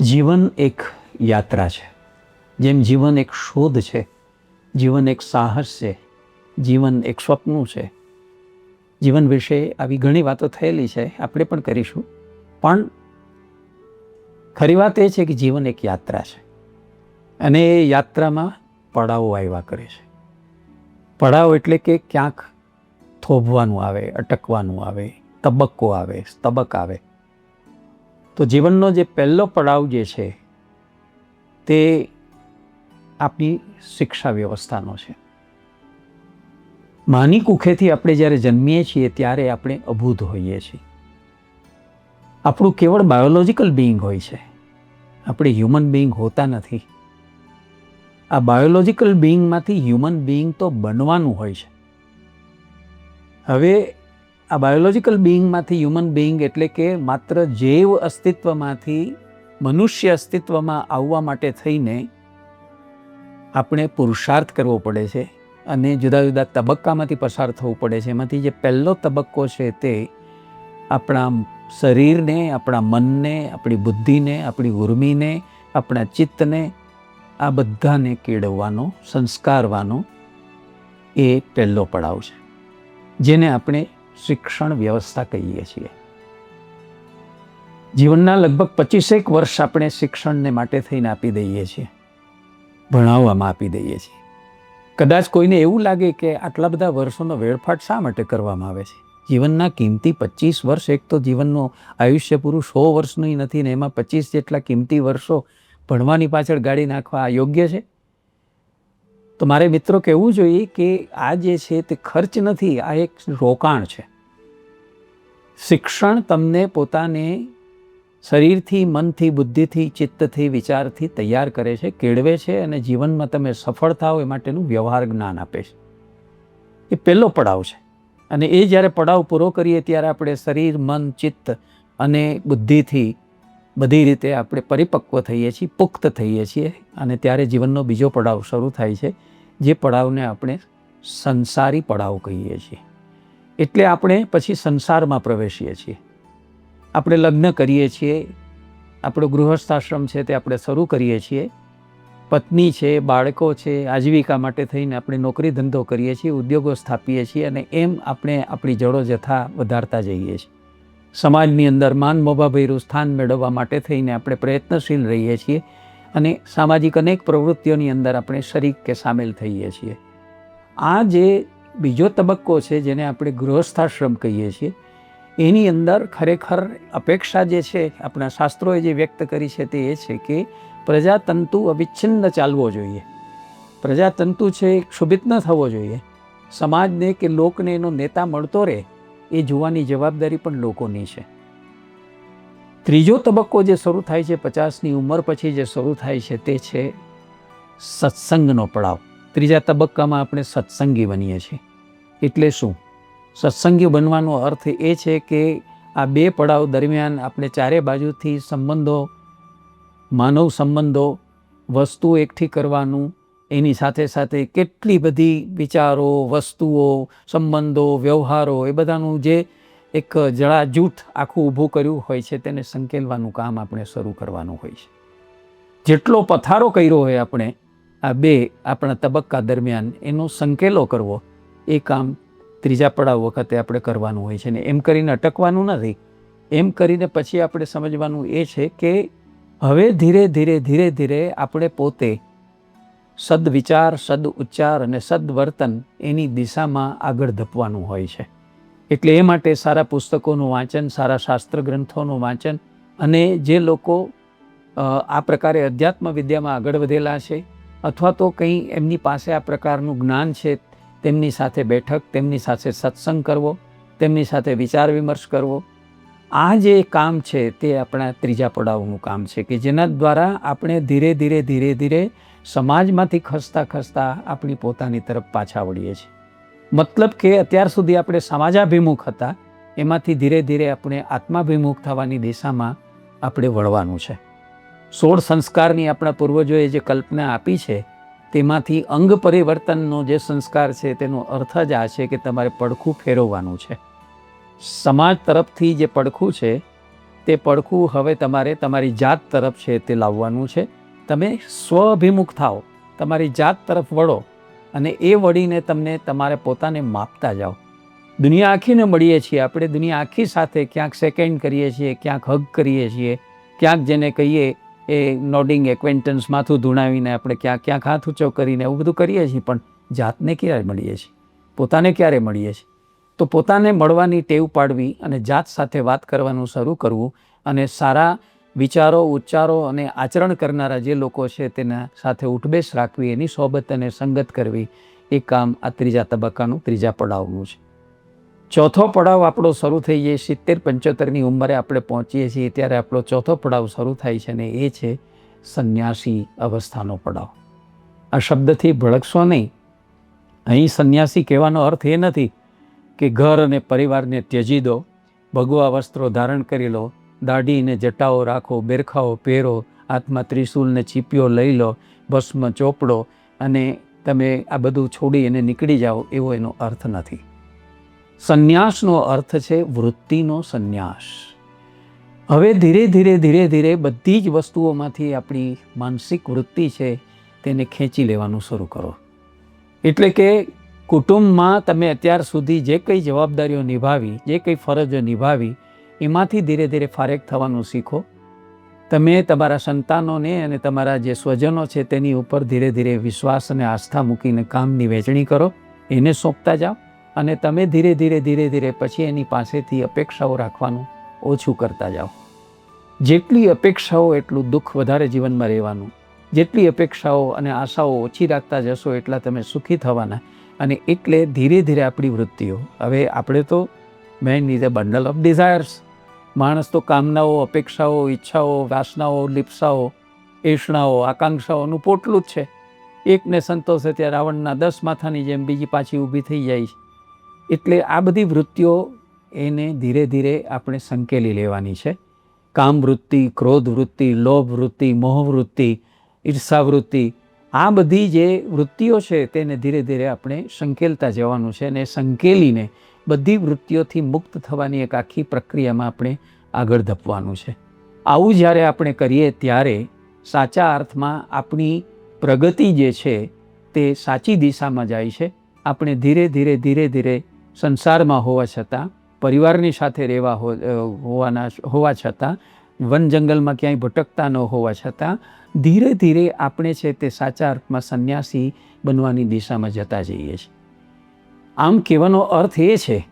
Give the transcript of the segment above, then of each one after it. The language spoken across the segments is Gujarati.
જીવન એક યાત્રા છે. જેમ જીવન એક શોધ છે, જીવન એક સાહસ છે, જીવન એક સ્વપ્નું છે. જીવન વિશે આવી ઘણી વાતો થયેલી છે, આપણે પણ કરીશું. પણ ખરી વાત એ છે કે જીવન એક યાત્રા છે. અને એ યાત્રામાં પડાવો આવ્યા કરે છે. પડાવ એટલે કે ક્યાંક થોભવાનું આવે, અટકવાનું આવે, તબક્કો આવે તબક આવે. તો જીવનનો જે પહેલો પડાવ જે છે, તે આપણી શિક્ષા વ્યવસ્થાનો છે. માની કુખેથી આપણે જ્યારે જન્મીએ છીએ, ત્યારે આપણે અભૂત હોઈએ છીએ. આપણું કેવળ બાયોલોજિકલ બિઈંગ હોય છે. આપણે હ્યુમન બિઈંગ હોતા નથી. આ બાયોલોજિકલ બિઈંગમાંથી હ્યુમન બિઈંગ તો બનવાનું હોય છે. હવે આ બાયોલોજિકલ બિઈંગમાંથી હ્યુમન બિઈંગ એટલે કે માત્ર જૈવ અસ્તિત્વમાંથી, મનુષ્ય અસ્તિત્વમાં આવવા માટે થઈને આપણે પુરુષાર્થ કરવો પડે છે અને જુદા જુદા તબક્કામાંથી પસાર થવું પડે છે. એમાંથી જે પહેલો તબક્કો છે તે આપણા શરીરને, આપણા મનને, આપણી બુદ્ધિને, આપણી ઉર્મિને આપણા ચિત્તને, આ બધાને કેળવવાનો, સંસ્કારવાનો એ પહેલો પડાવ છે. જેને આપણે શિક્ષણ વ્યવસ્થા કહીએ છીએ. જીવનના લગભગ પચીસેક વર્ષ આપણે શિક્ષણને માટે થઈને આપી દઈએ છીએ. ભણાવવામાં આપી દઈએ છીએ. કદાચ કોઈને એવું લાગે કે આટલા બધા વર્ષોનો વેડફાટ શા માટે કરવામાં આવે છે? જીવનના કિંમતી પચીસ વર્ષ, એક તો જીવનનું આયુષ્ય પૂરું સો વર્ષનું નથી ને એમાં પચીસ જેટલા કિંમતી વર્ષો ભણવાની પાછળ ગાડી નાખવા યોગ્ય છે? તો મારે મિત્રો કહેવું જોઈએ કે આ જે છે તે ખર્ચ નથી, આ એક રોકાણ છે. શિક્ષણ તમને પોતાને શરીરથી, મનથી, બુદ્ધિથી, ચિત્તથી, વિચારથી તૈયાર કરે છે, કેળવે છે અને જીવનમાં તમે સફળ થાઓ એ માટેનું વ્યવહાર જ્ઞાન આપે છે. એ પહેલો પડાવ છે. અને એ જ્યારે પડાવ પૂરો કરીએ ત્યારે આપણે શરીર, મન, ચિત્ત અને બુદ્ધિથી બધી રીતે આપણે પરિપક્વ થઈએ છીએ, પુખ્ત થઈએ છીએ અને ત્યારે જીવનનો બીજો પડાવ શરૂ થાય છે. જે પડાવને આપણે સંસારી પડાવ કહીએ છીએ. એટલે આપણે પછી સંસારમાં પ્રવેશીએ છીએ. આપણે લગ્ન કરીએ છીએ, આપણો ગૃહસ્થાશ્રમ છે તે આપણે શરૂ કરીએ છીએ. પત્ની છે, બાળકો છે, આજીવિકા માટે થઈને આપણે નોકરી ધંધો કરીએ છીએ, ઉદ્યોગો સ્થાપીએ છીએ અને એમ આપણે આપણી જડો જથા વધારતા જઈએ છીએ. સમાજની અંદર માન મોભાભૈરું સ્થાન મેળવવા માટે થઈને આપણે પ્રયત્નશીલ રહીએ છીએ. અને સામાજિક અનેક પ્રવૃત્તિઓની અંદર આપણે શરીક કે સામેલ થઈએ છીએ. આ જે બીજો તબક્કો છે, જેને આપણે ગૃહસ્થાશ્રમ કહીએ છીએ, એની અંદર ખરેખર અપેક્ષા જે છે, આપણા શાસ્ત્રોએ જે વ્યક્ત કરી છે તે એ છે કે પ્રજાતંતુ અવિચ્છિન્ન ચાલવો જોઈએ. પ્રજાતંતુ છે, ક્ષુભિત ન થવો જોઈએ. સમાજને કે લોકને એનો નેતા મળતો રહે, એ જોવાની જવાબદારી પણ લોકોની છે. ત્રીજો તબક્કો જે શરૂ થાય છે, પચાસની ઉંમર પછી જે શરૂ થાય છે તે છે સત્સંગનો પડાવ. ત્રીજા તબક્કામાં આપણે સત્સંગી બનીએ છીએ. એટલે શું? સત્સંગી બનવાનો અર્થ એ છે કે આ બે પડાવ દરમિયાન આપણે ચારે બાજુથી સંબંધો, માનવ સંબંધો વસ્તુ એકઠી કરવાનું, એની સાથે સાથે કેટલી બધી વિચારો, વસ્તુઓ, સંબંધો, વ્યવહારો એ બધાનું જે એક જળાજૂથ આખું ઊભું કર્યું હોય છે તેને સંકેલવાનું કામ આપણે શરૂ કરવાનું હોય છે. જેટલો પથારો કર્યો હોય આપણે, આ બે આપણા તબક્કા દરમિયાન એનો સંકેલો કરવો, એ કામ ત્રીજા પડાવ વખતે આપણે કરવાનું હોય છે ને એમ કરીને અટકવાનું નથી. એમ કરીને પછી આપણે સમજવાનું એ છે કે હવે ધીરે ધીરે ધીરે ધીરે આપણે પોતે સદવિચાર સદ ઉચ્ચાર અને સદવર્તન એની દિશામાં આગળ ધપવાનું હોય છે. એટલે એ માટે સારા પુસ્તકોનું વાંચન, સારા શાસ્ત્ર ગ્રંથોનું વાંચન અને જે લોકો આ પ્રકારે અધ્યાત્મ વિદ્યામાં આગળ વધેલા છે અથવા તો કંઈ એમની પાસે આ પ્રકારનું જ્ઞાન છે, તેમની સાથે બેઠક, તેમની સાથે સત્સંગ કરવો, તેમની સાથે વિચાર વિમર્શ કરવો, આ જે કામ છે તે આપણા ત્રીજા પડાવનું કામ છે કે જેના દ્વારા આપણે ધીરે ધીરે ધીરે ધીરે સમાજમાંથી ખસતા ખસતા આપણી પોતાની તરફ પાછા વળીએ છીએ. મતલબ કે અત્યાર સુધી આપણે સમાજાભિમુખ હતા, એમાંથી ધીરે ધીરે આપણે આત્માભિમુખ થવાની દિશામાં આપણે વળવાનું છે. સોળ સંસ્કારની આપણા પૂર્વજોએ જે કલ્પના આપી છે, તેમાંથી અંગ પરિવર્તનનો જે સંસ્કાર છે, તેનો અર્થ જ આ છે કે તમારે પડખું ફેરવવાનું છે. સમાજ તરફથી જે પડખું છે, તે પડખું હવે તમારે તમારી જાત તરફ છે તે લાવવાનું છે. તમે સ્વ અભિમુખ થાઓ, તમારી જાત તરફ વળો અને એ વળીને તમને તમારે પોતાને માપતા જાઓ. દુનિયા આખીને મળીએ છીએ આપણે, દુનિયા આખી સાથે ક્યાંક સેકન્ડ કરીએ છીએ, ક્યાંક હગ કરીએ છીએ, ક્યાંક જેને કહીએ એ નોડિંગ એક્વેન્ટન્સ માથું ધૂણાવીને આપણે ક્યાંક ક્યાંક હાથ ઊંચો કરીને એવું બધું કરીએ છીએ, પણ જાતને ક્યારે મળીએ છીએ? પોતાને ક્યારે મળીએ છીએ? તો પોતાને મળવાની ટેવ પાડવી અને જાત સાથે વાત કરવાનું શરૂ કરવું અને સારા વિચારો, ઉચ્ચારો અને આચરણ કરનારા જે લોકો છે તેના સાથે ઉઠબેસ રાખવી, એની સોબત અને સંગત કરવી, એ કામ આ ત્રીજા તબક્કાનું ત્રીજા પડાવનું છે. ચોથો પડાવ આપણો શરૂ થઈ જાય, સિત્તેર, પંચોતેરની ઉંમરે આપણે પહોંચીએ છીએ, ત્યારે આપણો ચોથો પડાવ શરૂ થાય છે અને એ છે સંન્યાસી અવસ્થાનો પડાવ. આ શબ્દથી ભળકશો નહીં. અહીં સંન્યાસી કહેવાનો અર્થ એ નથી કે ઘર અને પરિવારને ત્યજી દો, ભગવા વસ્ત્રો ધારણ કરી લો દાઢીને જટાઓ રાખો, બેરખાઓ પહેરો, હાથમાં ત્રિશૂલને ચીપિયો લઈ લો, ભસ્મ ચોપડો અને તમે આ બધું છોડી અને નીકળી જાઓ એવો એનો અર્થ નથી. સંન્યાસનો અર્થ છે વૃત્તિનો સંન્યાસ. હવે ધીરે ધીરે ધીરે ધીરે બધી જ વસ્તુઓમાંથી આપણી માનસિક વૃત્તિ છે તેને ખેંચી લેવાનું શરૂ કરો. એટલે કે કુટુંબમાં તમે અત્યાર સુધી જે કંઈ જવાબદારીઓ નિભાવી, જે કંઈ ફરજો નિભાવી એમાંથી ધીરે ધીરે ફારેક થવાનું શીખો. તમે તમારા સંતાનોને અને તમારા જે સ્વજનો છે તેની ઉપર ધીરે ધીરે વિશ્વાસ અને આસ્થા મૂકીને કામની વહેંચણી કરો. એને સોંપતા જાઓ અને તમે ધીરે ધીરે ધીરે ધીરે પછી એની પાસેથી અપેક્ષાઓ રાખવાનું ઓછું કરતા જાઓ. જેટલી અપેક્ષાઓ એટલું દુઃખ વધારે જીવનમાં રહેવાનું. જેટલી અપેક્ષાઓ અને આશાઓ ઓછી રાખતા જશો એટલા તમે સુખી થવાના. અને એટલે ધીરે ધીરે આપણી વૃત્તિઓ. હવે આપણે તો man is a bundle of desires માણસ તો કામનાઓ, અપેક્ષાઓ, ઈચ્છાઓ, વાસનાઓ, લિપ્સાઓ એષણાઓ આકાંક્ષાઓનું પોટલું જ છે. એકને સંતોષે ત્યાં રાવણના દસ માથાની જેમ બીજી પાછી ઊભી થઈ જાય છે. એટલે આ બધી વૃત્તિઓ એને ધીરે ધીરે આપણે સંકેલી લેવાની છે. કામ વૃત્તિ ક્રોધ વૃત્તિ લોભ વૃત્તિ મોહવૃત્તિ, ઈર્ષાવૃત્તિ, આ બધી જે વૃત્તિઓ છે તેને ધીરે ધીરે આપણે સંકેલતા જવાનું છે અને સંકેલીને બધી વૃત્તિઓથી મુક્ત થવાની એક આખી પ્રક્રિયામાં આપણે આગળ ધપવાનું છે. આવું જ્યારે આપણે કરીએ ત્યારે સાચા અર્થમાં આપણી પ્રગતિ જે છે તે સાચી દિશામાં જાય છે. આપણે ધીરે ધીરે ધીરે ધીરે સંસારમાં હોવા છતાં, પરિવારની સાથે રહેવા હોવાના હોવા છતાં, વન જંગલમાં ક્યાંય ભટકતા ન હોવા છતાં, ધીરે ધીરે આપણે છે તે સાચા અર્થમાં સંન્યાસી બનવાની દિશામાં જતા જઈએ છીએ. આમ કહેવાનો અર્થ એ છે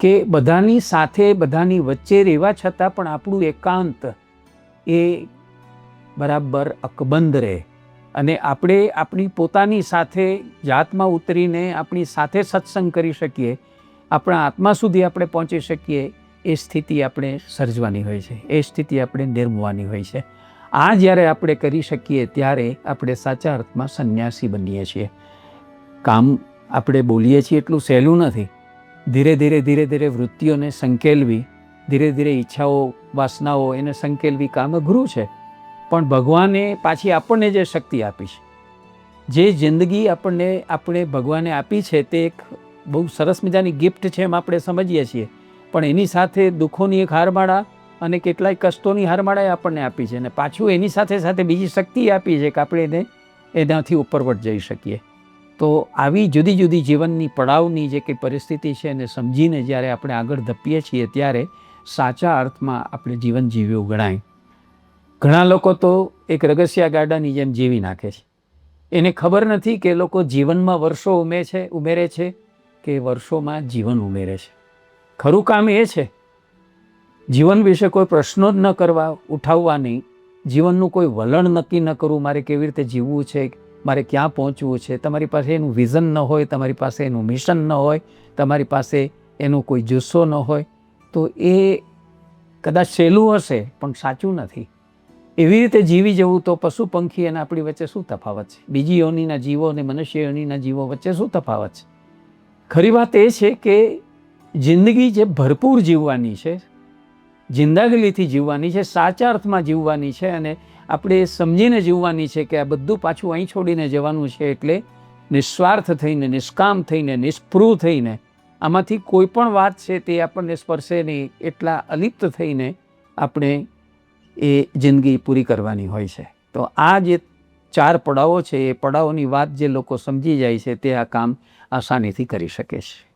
કે બધાની સાથે, બધાની વચ્ચે રહેવા છતાં પણ આપણું એકાંત એ બરાબર અકબંધ રહે. અને આપણે આપણી પોતાની સાથે જાતમાં ઉતરીને આપણી સાથે સત્સંગ કરી શકીએ, આપણા આત્મા સુધી આપણે પહોંચી શકીએ, એ સ્થિતિ આપણે સર્જવાની હોય છે, એ સ્થિતિ આપણે નિર્મવાની હોય છે. આ જ્યારે આપણે કરી શકીએ ત્યારે આપણે સાચા અર્થમાં સંન્યાસી બનીએ છીએ. કામ આપણે બોલીએ છીએ એટલું સહેલું નથી. ધીરે ધીરે ધીરે ધીરે વૃત્તિઓને સંકેલવી, ધીરે ધીરે ઈચ્છાઓ, વાસનાઓ એને સંકેલવી કામ અઘરું છે. પણ ભગવાને પાછી આપણને જે શક્તિ આપી છે, જે જિંદગી આપણને, આપણે ભગવાને આપી છે તે એક બહુ સરસ મજાની ગિફ્ટ છે એમ આપણે સમજીએ છીએ. પણ એની સાથે દુઃખોની એક હારમાળા અને કેટલાય કષ્ટોની હારમાળાએ આપણને આપી છે. અને પાછું એની સાથે સાથે બીજી શક્તિ આપી છે કે આપણે એને, એનાથી ઉપરવટ જઈ શકીએ. તો આવી જુદી જુદી જીવનની પડાવની જે કંઈ પરિસ્થિતિ છે એને સમજીને જ્યારે આપણે આગળ ધપીએ છીએ ત્યારે સાચા અર્થમાં આપણે જીવન જીવ્યું ગણાય. ઘણા લોકો તો એક રગસિયા ગાડાની જેમ જીવી નાખે છે. એને ખબર નથી કે લોકો જીવનમાં વર્ષો ઉમે છે, ઉમેરે છે કે વર્ષોમાં જીવન ઉમેરે છે. ખરું કામ એ છે, જીવન વિશે કોઈ પ્રશ્નો જ ન કરવા, ઉઠાવવા નહીં. જીવનનું કોઈ વલણ નક્કી ન કરવું, મારે કેવી રીતે જીવવું છે મારે ક્યાં પહોંચવું છે? તમારી પાસે એનું વિઝન ન હોય, તમારી પાસે એનું મિશન ન હોય, તમારી પાસે એનો કોઈ જુસ્સો ન હોય, તો એ કદાચ સહેલું હશે, પણ સાચું નથી. એવી રીતે જીવી જવું તો પશુ પંખી અને આપણી વચ્ચે શું તફાવત છે? બીજી યોનીના જીવો અને મનુષ્ય યોનીના જીવો વચ્ચે શું તફાવત છે? ખરી વાત એ છે કે જિંદગી જે ભરપૂર જીવવાની છે, જિંદાગીલીથી જીવવાની છે, સાચા અર્થમાં જીવવાની છે અને આપણે સમજીને જીવવાની છે કે આ બધું પાછું અહીં છોડીને જવાનું છે એટલે નિસ્વાર્થ થઈને, નિષ્કામ થઈને નિષ્પૃહ થઈને, આમાંથી કોઈ પણ વાત છે તે આપણને સ્પર્શે નહીં, એટલા અલિપ્ત થઈને આપણે એ જિંદગી પૂરી કરવાની હોય છે. તો આ જે ચાર પડાવો છે, એ પડાવોની વાત જે લોકો સમજી જાય છે તે આ કામ આસાનીથી કરી શકે છે.